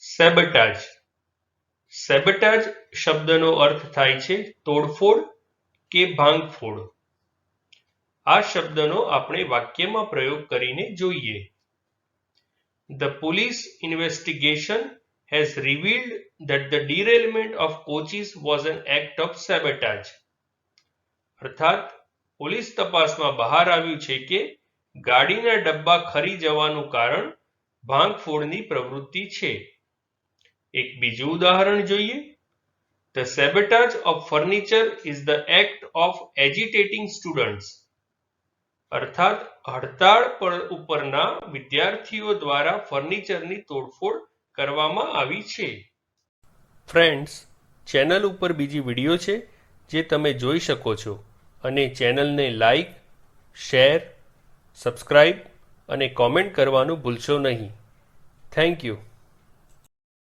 સેબટાજ. સેબટાજ શબ્દનો અર્થ થાય છે તોડફોડ કે ભાંગફોડ. આ શબ્દનો આપણે વાક્યમાં પ્રયોગ કરીને જોઈએ. The police investigation has revealed that the derailment of coaches was an act of sabotage. અર્થાત, પોલીસ તપાસમાં બહાર આવ્યું છે કે ગાડીના ડબ્બા ખરી જવાનું કારણ ભાંગફોડની પ્રવૃત્તિ છે. એક બીજું ઉદાહરણ જોઈએ. The sabotage of furniture is the act of agitating students અર્થાત હડતાળ પર ઉપરના વિદ્યાર્થીઓ દ્વારા ફર્નિચરની તોડફોડ કરવામાં આવી છે. ફ્રેન્ડ્સ ચેનલ ઉપર બીજી વીડિયો છે જે તમે જોઈ શકો છો. અને ચેનલને લાઈક શેર સબસ્ક્રાઈબ અને કોમેન્ટ કરવાનું ભૂલશો નહીં. Thank you